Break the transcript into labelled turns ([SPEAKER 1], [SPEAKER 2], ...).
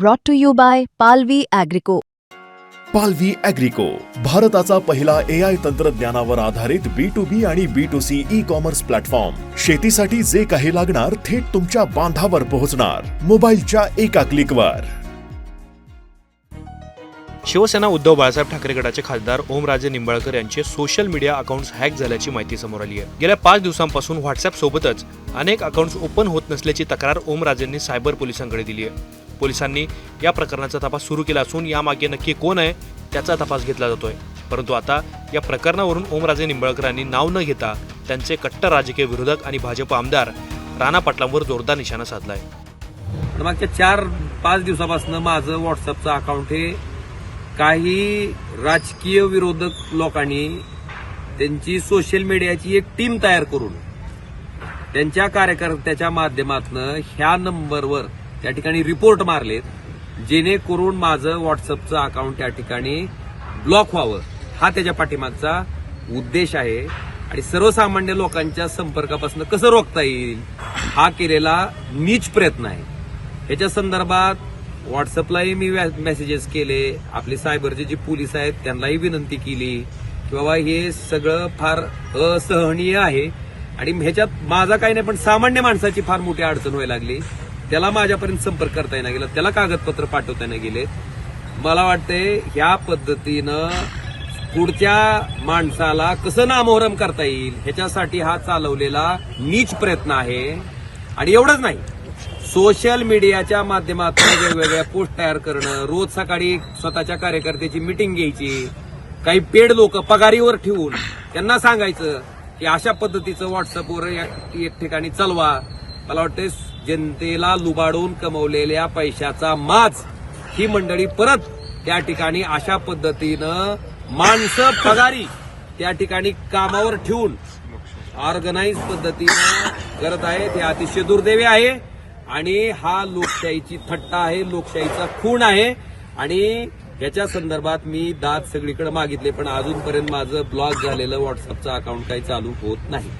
[SPEAKER 1] brought to you by Palvi Agrico.
[SPEAKER 2] पालवी अॅग्रिको भारताचा पहिला ए आय तंत्रज्ञानावर आधारित बी टू बी आणि B to C E commerce platform शेतीसाठी जे काही लागणार थेट तुमच्या बांधावर पोहोचणार. मोबाईलच्या एका क्लिकवर
[SPEAKER 3] शिवसेना उद्धव बाळासाहेब ठाकरे गटाचे खासदार ओमराजे निंबाळकर यांचे सोशल मीडिया अकाउंट्स हॅक झाल्याची माहिती समोर आली आहे. गेल्या पाच दिवसांपासून व्हॉट्सअप सोबतच अनेक अकाउंट्स ओपन होत नसल्याची तक्रार ओमराजेंनी सायबर पोलिसांकडे दिली आहे. पोलिसांनी या प्रकरणाचा तपास सुरू केला असून यामागे नक्की कोण आहे त्याचा तपास घेतला जातोय. परंतु आता या प्रकरणावरून ओमराजे निंबाळकरांनी नाव न घेता त्यांचे कट्टर राजकीय विरोधक आणि भाजप आमदार राणा पाटलांवर जोरदार निशाणा साधलाय.
[SPEAKER 4] तर मागच्या चार पाच दिवसापासून माझं व्हॉट्सअपचं अकाउंट हे काही राजकीय विरोधक लोकांनी त्यांची सोशल मीडियाची एक टीम तयार करून त्यांच्या कार्यकर्त्याच्या माध्यमातून ह्या नंबरवर त्या ठिकाणी रिपोर्ट मारलेत जेणेकरून माझं व्हॉट्सअपचं अकाउंट त्या ठिकाणी ब्लॉक व्हावं. हा त्याच्या पाठीमागचा उद्देश आहे. आणि सर्वसामान्य लोकांच्या संपर्कापासून कसं रोखता येईल हा केलेला नीच प्रयत्न आहे. ह्याच्या संदर्भात व्हॉट्सअपलाही मी मेसेजेस केले. आपले सायबरचे जे पोलीस आहेत त्यांनाही विनंती केली की बाबा हे सगळं फार असहनीय आहे. आणि ह्याच्यात माझा काही नाही पण सामान्य माणसाची फार मोठी अडचण व्हायला लागली. त्याला माझ्यापर्यंत संपर्क करता येणार गेला. त्याला कागदपत्र पाठवता येणार गेले. मला वाटते ह्या पद्धतीनं पुढच्या माणसाला कसं नामोहरम करता येईल ह्याच्यासाठी हा चालवलेला नीच प्रयत्न आहे. आणि एवढंच नाही. सोशल मीडियाच्या माध्यमातून वेगवेगळ्या पोस्ट तयार करणं रोज सकाळी स्वतःच्या कार्यकर्त्याची मिटिंग घ्यायची काही पेड लोक पगारीवर ठेवून त्यांना सांगायचं की अशा पद्धतीचं व्हॉट्सअपवर एक एक ठिकाणी चालवा. मला वाटतं जनतेला लुबाडून कमवलेल्या पैशाचा माज ही मंडळी परत त्या ठिकाणी अशा पद्धतीनं माणसं पगारी त्या ठिकाणी कामावर ठेवून ऑर्गनाईज पद्धतीनं करत आहेत हे अतिशय दुर्दैवी आहे. आणि हा लोकशाहीची थट्टा आहे लोकशाहीचा खून आहे. आणि याच्या संदर्भात मी दाद सगळीकडे मागितले पण अजूनपर्यंत माझं ब्लॉक झालेलं व्हॉट्सअपचं अकाउंट काही चालू होत नाही.